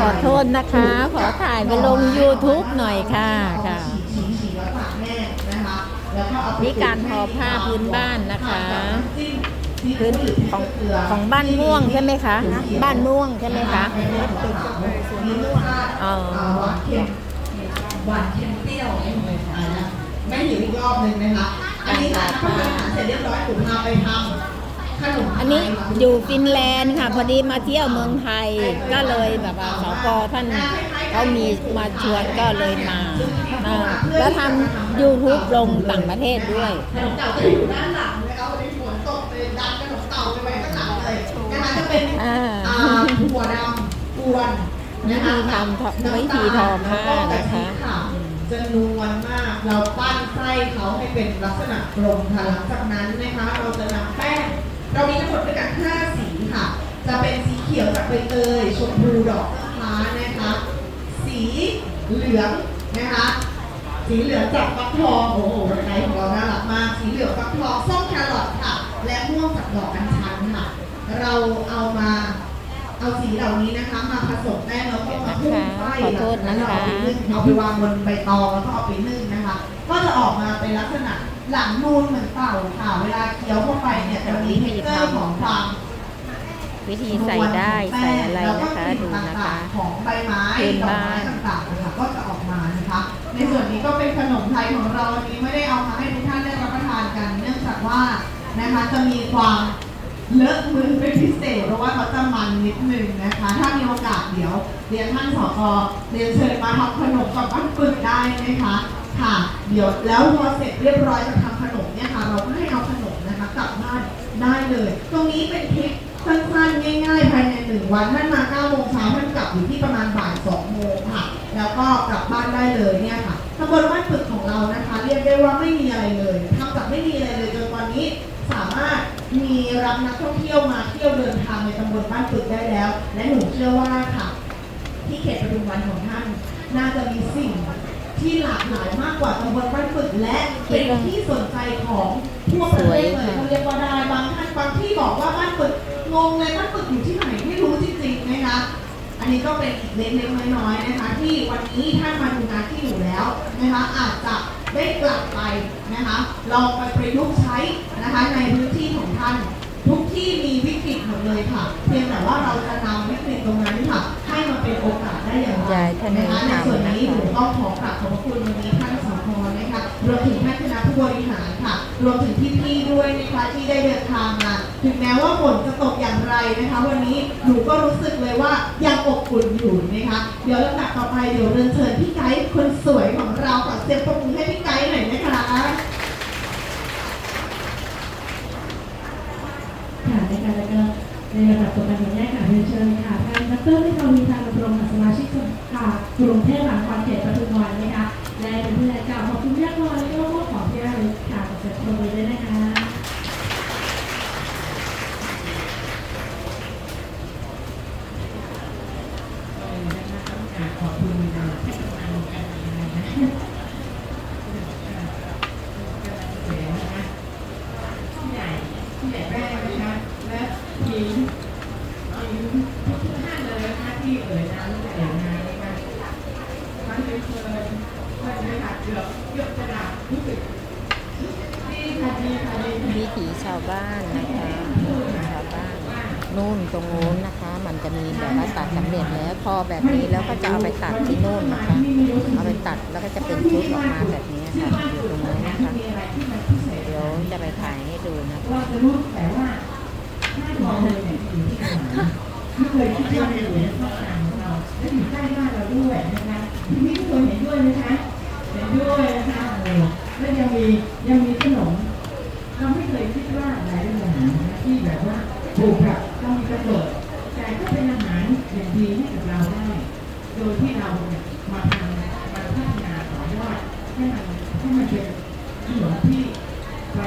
ขอโทษนะคะ ขอถ่ายไปลง YouTube หน่อยค่ะค่ะฉีกๆแล้วก็เอาที่การทอผ้าพื้นบ้านนะคะพื้นของของบ้านม่วงใช่ไหมคะ บ้านม่วงใช่ไหมคะรสชาติอ๋อหวานเค็มหวานเค็มเปรี้ยวไม่หิวอีกรอบหนึ่งนะคะ อันนี้ค่ะถ้าทำอาหารเสร็จเรียบร้อยผมพาไปทำ อันนี้อยู่ฟินแลนด์ค่ะ พอดีมาเที่ยวเมืองไทย ก็เลยแบบว่าสกท่านเขามีมาชวนก็เลยมาอ่าแล้วทำ YouTube ลงต่างประเทศด้วยขนมเต่าจะอยู่ด้านหลังเลยเอาในฝนตกเลยดันขนมเต่าไปไว้ข้างหลังเลยนะคะจะเป็นอ่าอ่าหัวดำกวนนะคะวิธีทำทอวิธีทอผ้านะคะจะนวลมาก เราปั้นไส้เขาให้เป็นลักษณะกลมค่ะหลังจากนั้นนะคะ เราจะนำแป้ง เรามีทั้งหมดด้วยกัน5สีค่ะ จะเป็นสีเขียวจากใบเตยชมพูดอกฟ้านะคะ สีเหลืองนะคะ สีเหลืองจากฟักทองโอ้โหไก่ของเราน่ารักมาก สีเหลืองฟักทองส้มแครอทค่ะ และม่วงจากดอกอัญชันค่ะ เราเอามาเอาสีเหล่านี้นะคะมาผสมแป้งแล้วก็มาคลุกไส้ขอโทษนะคะแล้วเอาไปนึ่งเอาไปวางบนใบตองแล้วก็เอาไปนึ่งนะคะ จะออกมาเป็นลักษณะหลังนูนเหมือนเต่าค่ะ เวลาเคี้ยวเข้าไปเนี่ยจะมีเทคเจอร์ของความวิธีใส่ได้ใส่อะไรนะคะดูนะคะของใบไม้พื้นดอกบ้าไม้นต่างๆนะคะก็จะออกมานะคะ ในส่วนนี้ก็เป็นขนมไทยของเราวันนี้ไม่ได้เอามาให้ทุกท่านได้รับประทานกัน เนื่องจากว่านะคะจะมีความเลอะมือเป็นพิเศษเพราะว่าเขาจะมันนิดนึงนะคะ ถ้ามีโอกาสเดี๋ยวเรียนท่านสกเรียนเชิญมาทำขนมกับบ้านปึกได้นะคะ ค่ะ เดี๋ยวแล้วพอเสร็จเรียบร้อยจะทำขนมเนี่ยค่ะ เราก็ให้เอาขนมนะคะกลับบ้านได้เลย ตรงนี้เป็นทริคสั้นๆง่ายๆภายในหนึ่งวันท่านมา9โมงเช้าท่านกลับอยู่ที่ประมาณบ่าย2โมงค่ะ แล้วก็กลับบ้านได้เลยเนี่ยค่ะตำบลบ้านปึกของเรานะคะ เรียกได้ว่าไม่มีอะไรเลยทำจากไม่มีอะไรเลยจนวันนี้สามารถมีรับนักท่องเที่ยวมาเที่ยวเดินทางในตำบลบ้านปึกได้แล้ว และหนูเชื่อว่าค่ะ ที่เขตปทุมวันของท่านน่าจะ ที่หลากหลายมากกว่าตำบลบ้านปึกและเป็นที่สนใจของทั่วประเทศเลยเขาเรียกว่าได้บางท่านบางที่บอกว่าบ้านปึกงงเลยบ้านปึกอยู่ที่ไหนไม่รู้จริงๆนะคะอันนี้ก็เป็นอีกเล็กๆน้อยๆนะคะ ที่วันนี้ท่านมาดูงานที่อยู่แล้วนะคะอาจจะได้กลับไปนะคะลองไปประยุกต์ใช้นะคะในพื้นที่ของท่าน ทุกที่มีวิกฤตหมดเลยค่ะ เพียงแต่ว่าเราจะนำวิกฤตตรงนั้นค่ะ ยายท่านนี้นะคะในส่วนนี้ทำนะคะหนูต้องขอกราบขอบคุณวันนี้ท่านสพนะคะรวมถึงท่านคณะผู้บริหารค่ะ รวมถึงพี่ๆด้วยนะคะที่ได้เดินทางมาถึงแม้ว่าฝนจะตกอย่างไรนะคะ วันนี้หนูก็รู้สึกเลยว่ายังอบอุ่นอยู่นะคะ เดี๋ยวลำดับต่อไปเดี๋ยวเรียนเชิญพี่ไกด์คนสวยของเราขอเสียงปรบมือให้พี่ไกด์หน่อยนะคะค่ะในการในระดับต่อไปของแรกค่ะเรียนเชิญค่ะท่านดรวิทาวีทางดำรงสมาชิกค่ะ กรุงเทพมหานครเขตปทุมวันนะคะและเป็นผู้ใหญ่กล่าวขอบคุณเรียกร้อยแล้วก็มอบของที่ระลึกค่ะขอเสียงปรบมือด้วยนะคะขอบคุณนะทีมทุกท่านเลยนะคะที่เอ่ยนามเอ่ วิถีชาวบ้านนะคะชาวบ้านนู่นตรงนู้นนะคะ มันจะมีแบบว่าตัดสำเร็จแล้วพอแบบนี้แล้วก็จะเอาไปตัดที่นู่นนะคะ เอาไปตัดแล้วก็จะเป็นชุดออกมาแบบนี้ค่ะอยู่ตรงนู้นนะคะเดี๋ยวจะไปถ่ายให้ดูนะคะเราจะรู้แต่ว่าไม่เคยคิดว่าจะอยู่ในครอบครัวของเราและอยู่ใกล้บ้านเราด้วยนะคะที่นี่ทุกคนเห็นด้วยไหมคะ เห็นด้วยนะคะโอ้และยังมียังมีขนม เราไม่เคยคิดว่าหลายอาหารนะที่แบบว่าปลูกแบบต้องมีกระโดดแต่ก็เป็นอาหารอย่างดีให้กับเราได้ โดยที่เราเนี่ยมาทำมาพัฒนาต่อยอดให้มันให้มันเป็นขนมที่ไป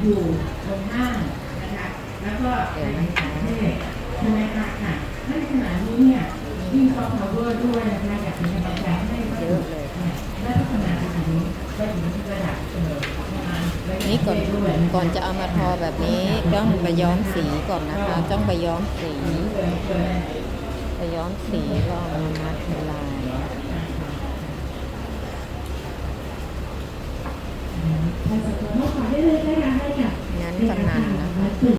อยู่บนห้างนะคะแล้วก็ในต่างประเทศใช่ไหมคะค่ะและในขณะนี้เนี่ยยิ่งซอฟต์พาวเวอร์ด้วยนะคะอยากเป็นกำลังใจให้เยอะเลย นี่ก่อนก่อนจะเอามาทอแบบนี้ต้องไปย้อมสีก่อนนะคะ ต้องไปย้อมสีเกินเกินย้อมสีลองมามัดลายนใจเข้ามาได้เลยนะคะให้กับงั้นกำนันนะคะ